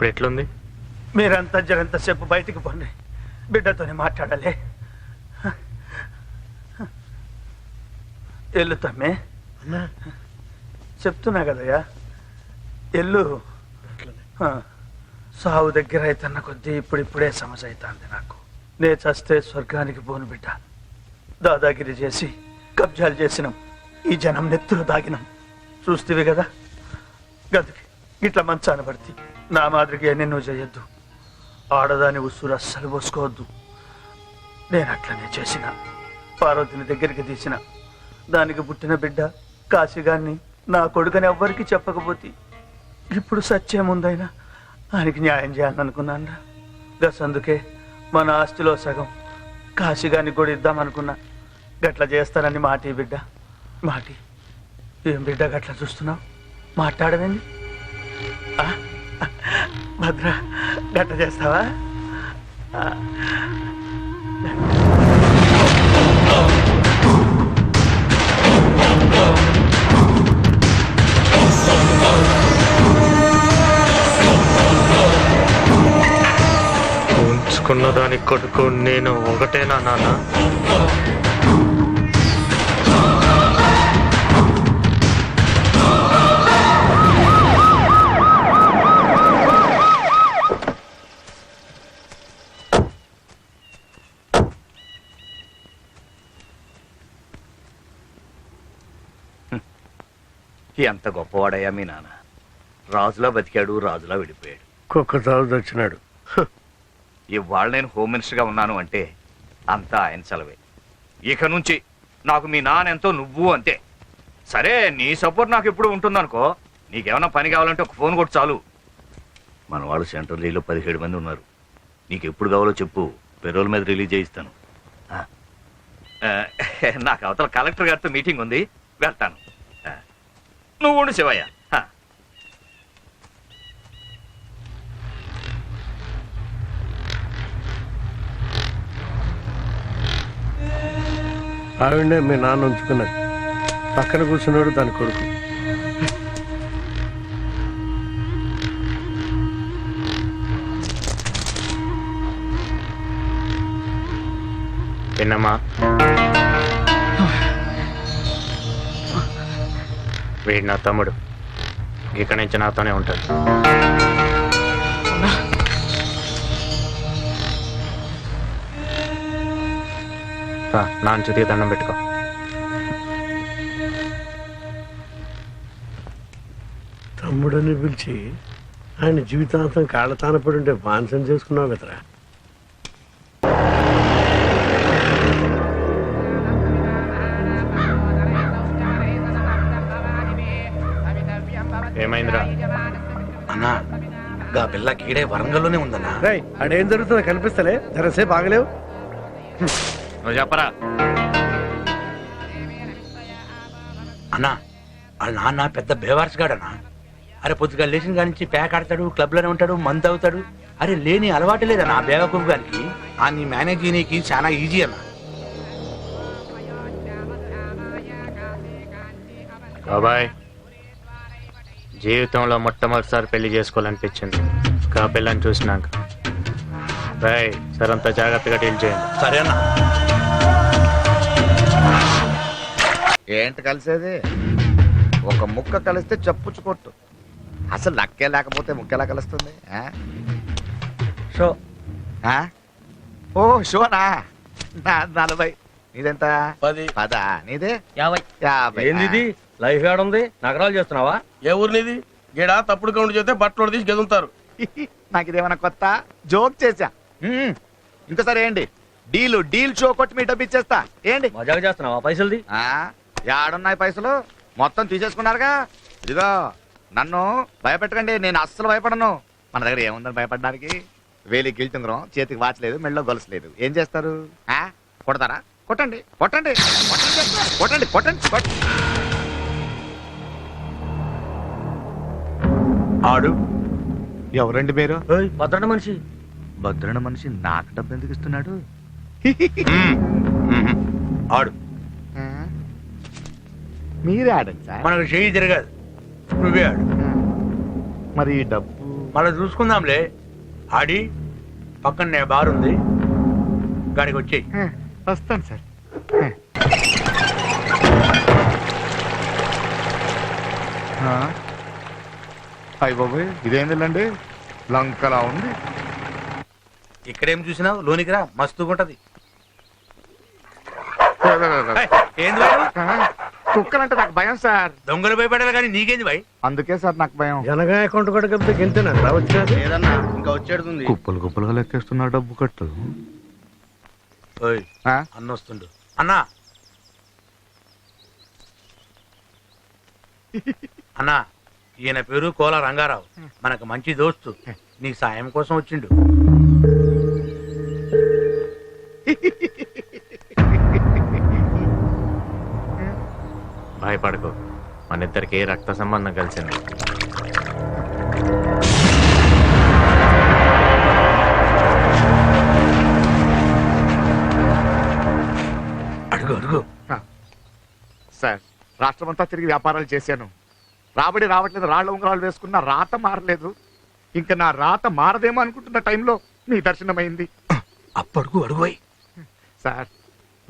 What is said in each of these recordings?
ఇప్పుడు ఎట్లుంది? మీరంతా జరంతసేపు బయటికి పోండి. బిడ్డతోనే మాట్లాడాలి. ఎల్లు తమ్మే. చెప్తున్నా కదయ్యా. ఎల్లు. సావు దగ్గర అవుతున్న కొద్దీ ఇప్పుడిప్పుడే సమస్య అవుతుంది నాకు. నే చస్తే స్వర్గానికి పోను బిడ్డ. దాదాగిరి చేసి కబ్జాలు చేసినాం. ఈ జనం నెత్తులు దాగినాం. చూస్తేవి కదా? గదికి. ఇట్లా మంచాన పడితే నా మాదిరిగా నిన్ను చేయొద్దు. ఆడదాని ఉసురు అస్సలు పోసుకోవద్దు. నేను అట్లనే చేసిన. పార్వతిని దగ్గరికి తీసిన. దానికి పుట్టిన బిడ్డ కాశీగాన్ని నా కొడుకని ఎవ్వరికి చెప్పకపోతే ఇప్పుడు సత్యముందైనా ఆయనకి న్యాయం చేయాలనుకున్నాను గసందుకే మన ఆస్తిలో సగం కాశీగాన్ని కూడా ఇద్దామనుకున్నా. గట్ల చేస్తానని మాటి బిడ్డ. మాటి ఏం బిడ్డ గట్ల చూస్తున్నావు? మాట్లాడవేంది? భద్ర గట్ట చేస్తావా? ఉంచుకున్న దాని కొడుకు నేను ఒకటేనా నాన్న? ఎంత గొప్పవాడయ్యా మీ నాన్న. రాజులా బతికాడు రాజులా విడిపోయాడు. కుక్క వచ్చినాడు ఇవాళ నేను హోమ్ మినిస్టర్గా ఉన్నాను అంటే అంతా ఆయన సెలవే. ఇక నుంచి నాకు మీ నాన్న ఎంతో నువ్వు అంతే. సరే నీ సపోర్ట్ నాకు ఎప్పుడు ఉంటుందనుకో నీకేమైనా పని కావాలంటే ఒక ఫోన్ కొట్టు చాలు. మన వాళ్ళు సెంట్రల్ జైల్లో పదిహేడు మంది ఉన్నారు. నీకు ఎప్పుడు కావాలో చెప్పు పెరోల్ మీద రిలీజ్ చేయిస్తాను. నాకు అవతల కలెక్టర్ గారితో మీటింగ్ ఉంది వెళ్తాను. నువ్వు ఉండు శివయ్య. ఆ. ఆవిడనే మీ నాన్న ఉంచుకున్నది పక్కన కూర్చున్నాడు దాని కొడుకు. విన్నమ్మా వీడు నా తమ్ముడు. ఇక్కడి నుంచి నాతోనే ఉంటాడు. రా, నాన్న చేతికి దండం పెట్టుకో. తమ్ముడని పిలిచి ఆయన జీవితాంతం కాళ్ళ తానపడి ఉంటే బాన్సం చేసుకున్నావు కదరా. అన్నా గా పిల్ల కీడే వరంగల్లోనే ఉందన్నా. రేయ్ ఆడేం జరుగుతుందో కనిపిస్తలే. జరసేపు ఆగలేవు. నువ్వు చెప్పరా? అన్నా వాళ్ళ నాన్న పెద్ద బేవార్స్గాడన్నా. అరే పొద్దుగా లేచిన కాడి నుంచి ప్యాక్ ఆడతాడు క్లబ్లోనే ఉంటాడు మందు అవుతాడు అరే లేని అలవాటు లేదన్నా ఆ బేవకూఫ్ గారికి ఆ నీ మేనేజ్ చేయనీకి చాలా ఈజీ అన్న. బాబాయ్. జీవితంలో మొట్టమొదటిసారి పెళ్ళి చేసుకోవాలనిపించింది. కా పిల్లని చూసినాక. బాయ్ సరంతా జాగ్రత్తగా డీల్ చేయండి. సరే అన్నా. ఏంటి కలిసేది? ఒక ముక్క కలిస్తే చప్పుచ్చు కొట్టు. అసలు నక్కే లేకపోతే ముక్కెలా కలుస్తుంది ఆ? షో. ఆ? ఓ షోనా? నా నలభై. నీదెంత? పది. పదా? నీదే? యాభై. యాభై. ఏంది లైఫ్ యాడ్ ఉంది నగరాలు చేస్తున్నావా? ఏ ఊరినిది గీడ తప్పుడు కౌంట్ చేస్తే బట్టలు తీసి గెదులుతారు నాకు ఇదేమన్నా కొత్త జోక్ చేశా? ఉమ్. ఇంకోసారి ఏంటి? డీలు డీల్ షో కొట్టి మీ డబ్బు ఇచ్చేస్తా. ఏంటి? మజాగా చేస్తున్నావా పైసలుది? ఆ యాడున్నాయి పైసలు? మొత్తం తీసేసుకున్నారుగా? ఇదిగో నన్ను భయపెట్టకండి నేను అస్సలు భయపడను. మన దగ్గర ఏముందని భయపడడానికి? వేలి గిల్టుంగరం చేతికి వాచ్ లేదు మెళ్ళో గొలుసు లేదు. ఏం చేస్తారు? ఆ? కొడతారా? కొట్టండి కొట్టండి కొట్టండి కొట్టండి కొట్టండి కొట్టండి. ఆడు. ఎవరండి మీరు? భద్రట మనిషి. భద్రణ మనిషి నాకు డబ్బు ఎందుకు ఇస్తున్నాడు? ఆడు. మీరే ఆడండి సార్. మనకు చేయి తిరగదు. నువ్వే ఆడు. మరి ఈ డబ్బు? మళ్ళీ చూసుకుందాంలే. ఆడి పక్కనే బార్ ఉంది. గాడికి వచ్చేయి. వస్తాను సార్. అయ్య బాబోయ్ ఇదేందిలండి? లంకలా ఉంది. ఇక్కడేం చూసినావు? లోనికి రా మస్తుగుంటది ఏయ్, ఏంది బాబు? కుక్కలంటే నాకు భయం సార్. దొంగలు భయపడాలి కానీ నీకేంది భయ్? అందుకే సార్ నాకు భయం. జనగా అకౌంట్ కూడా కలిపితే గింతేనా రావచ్చు లేదన్నా ఇంకా వచ్చేడుతుంది. కుప్పలు కుప్పలుగా లెక్కేస్తున్నా డబ్బు కట్టు? అన్న వస్తుండు అన్నా! అన్నా! ఈయన పేరు కోల రంగారావు. మనకు మంచి దోస్తు. నీ సాయం కోసం వచ్చిండు. భయపడకు. మన ఇద్దరికి రక్త సంబంధం కలిసింది. అడుగు అడుగు. సార్ రాష్ట్రమంతా తిరిగి వ్యాపారాలు చేశాను. రాబడి రావట్లేదు రాళ్ళ ఉంగరాలు వేసుకున్న రాత మారలేదు. ఇంకా నా రాత మారదేమో అనుకుంటున్న టైంలో మీ దర్శనమైంది. అప్పడుగు అడుగు పోయి సార్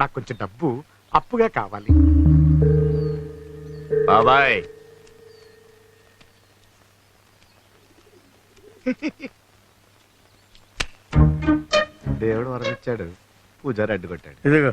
నాకు కొంచెం డబ్బు అప్పుగా కావాలి. బాబాయ్. దేవుడు వరమిచ్చాడు పూజారి అడ్డుకొట్టాడు ఇదిగో.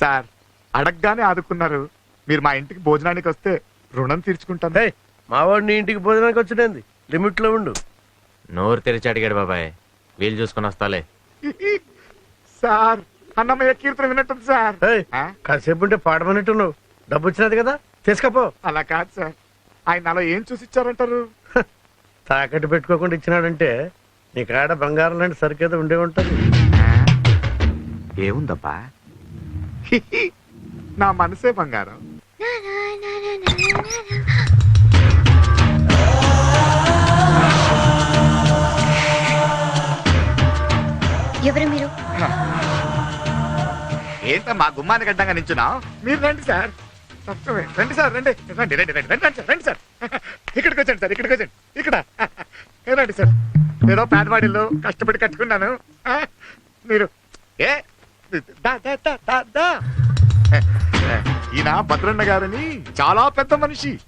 సార్ అడగగానే ఆదుకున్నారు. మీరు మా ఇంటికి భోజనానికి వస్తే రుణం తీర్చుకుంటాను. ఏయ్, మావాడు నీ ఇంటికి భోజనానికి వచ్చింది లిమిట్లో ఉండు. నోరు తెరిచి అడిగాడు బాబాయ్. వీలు చూసుకొని వస్తాలే. సార్ అన్నమయ్య కీర్తన విన్నట్టుంది సార్. ఏయ్, ఆ? కాసేపు ఉంటే పాడమన్నట్టు నువ్వు డబ్బు వచ్చినది కదా? తీసుకపో. అలా కాదు సార్. ఆయన నాలో ఏం చూసి ఇచ్చారంటారు? తాకట్టు పెట్టుకోకుండా ఇచ్చినాడంటే నీ కాడ బంగారం లాంటి సరికేదో ఉండే ఉంటది. ఏముందబ్బా? నా మనసే బంగారం. ఎవరు మీరు ఏంట మా గుమ్మానికి అడ్డంగా నించున్నా మీరు రండి సార్ తప్పే. రండి సార్ రండి రండి రండి రండి రండి రండి సార్ రండి సార్ ఇక్కడికి వచ్చండి సార్ ఇక్కడికి వచ్చండి ఇక్కడ ఏ రండి సార్ ఏదో పేదవాడిలో కష్టపడి కట్టుకున్నాను ఆ, మీరు ఏ దా, దా, దా, దా, దా. ఈయన భద్రన్న గారని చాలా పెద్ద మనిషి.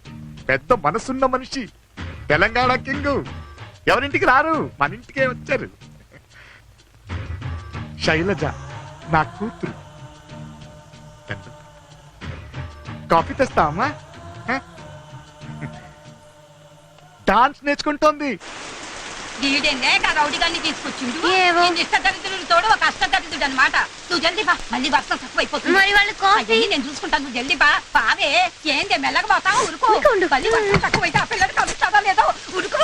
పెద్ద మనసున్న మనిషి. తెలంగాణ కింగ్. ఎవరింటికి రారు? మన ఇంటికే వచ్చారు. శైలజ నా కూతురు. కాఫీ తెస్తావమ్మా హ? డాన్స్ నేర్చుకుంటోంది. వీడేనే రౌడీ గాన్ని తీసుకొచ్చిండు. ఏవో. తోడు ఒక అష్ట దరిద్రుడు అనమాట నువ్వు జల్దీ బా మళ్ళీ వర్షం మరి వాళ్ళు కాఫీ అయ్యి నేను చూసుకుంటాను నువ్వు జల్దీ బా పావే ఏందే మెల్లగా పోతావు? ఉరుకు. ఊరికే ఉండు. మళ్ళీ వర్షం తక్కువైతే ఆ పిల్లలు కలుస్తావా లేదో ఉరుకు.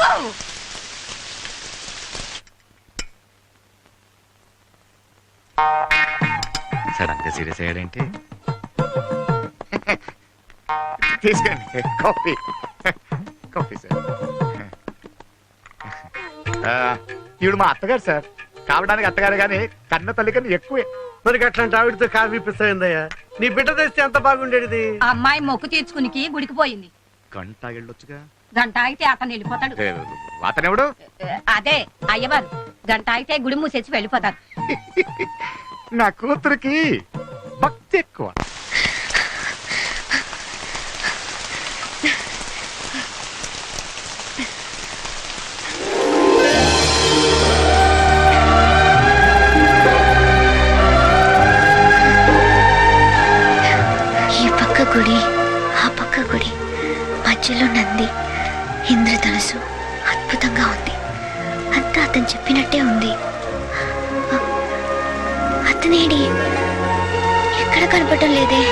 సడన్గా సీరియస్ అయ్యాడేంటి? తీసుకోండి కాఫీ. Coffee sir. ఈవిడ మా అత్తగారు సార్. కావడానికి అత్తగారు కానీ కన్న తల్లి కన్నా ఎక్కువే. మరి అట్లాంటి ఆవిడతో కాఫీ పిస్తాయిందయ్యా నీ బిడ్డ తెస్తే ఎంత బాగుండేది అమ్మాయి మొక్కు తీర్చుకునికి గుడికి పోయింది. గంట వెళ్ళొచ్చుగా. గంట అయితే అతను వెళ్ళిపోతాడు. అతనెవడు? అదే అయ్యవారు. గంట అయితే గుడి మూసేసి వెళ్ళిపోతారు. నా కూతురికి భక్తి ఎక్కువ. అతను ఉంది. అతనేడి ఎక్కడ కనపడటం లేదే?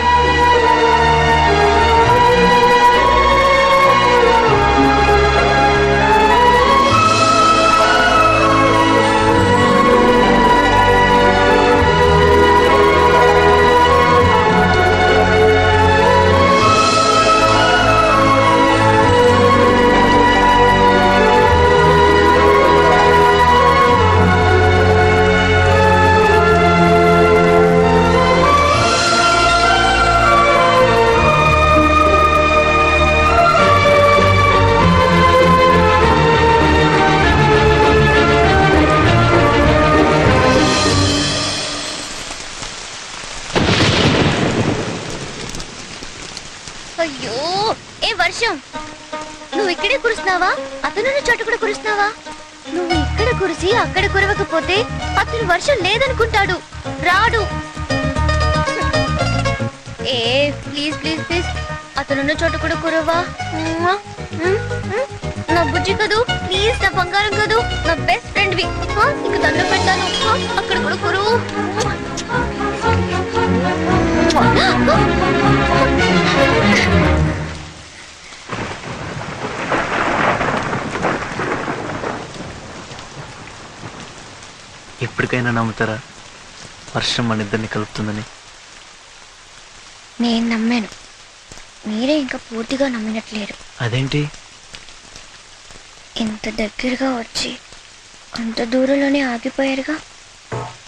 అతనున్న చోట కూడా కురుస్తున్నావా? నువ్వు ఇక్కడ కురిసి అక్కడ కురవకపోతే అతను వర్షం లేదనుకుంటాడు. రాడు. ఏ ప్లీజ్ ప్లీజ్ ప్లీజ్. అతనున్న చోట కూడా కురవా? నా బుజ్జి కదూ ప్లీజ్ నా బంగారం కదూ నా బెస్ట్ ఫ్రెండ్ వి. ఆ, నీకు దండం పెడతాను. అక్కడ కూడా కురువు ఎప్పటికైనా నమ్ముతారా? వర్షం మన ఇద్దరిని కలుపుతుందని. నేను నమ్మాను. మీరే ఇంకా పూర్తిగా నమ్మినట్లేరు. అదేంటి? ఇంత దగ్గరగా వచ్చి అంత దూరంలోనే ఆగిపోయారుగా?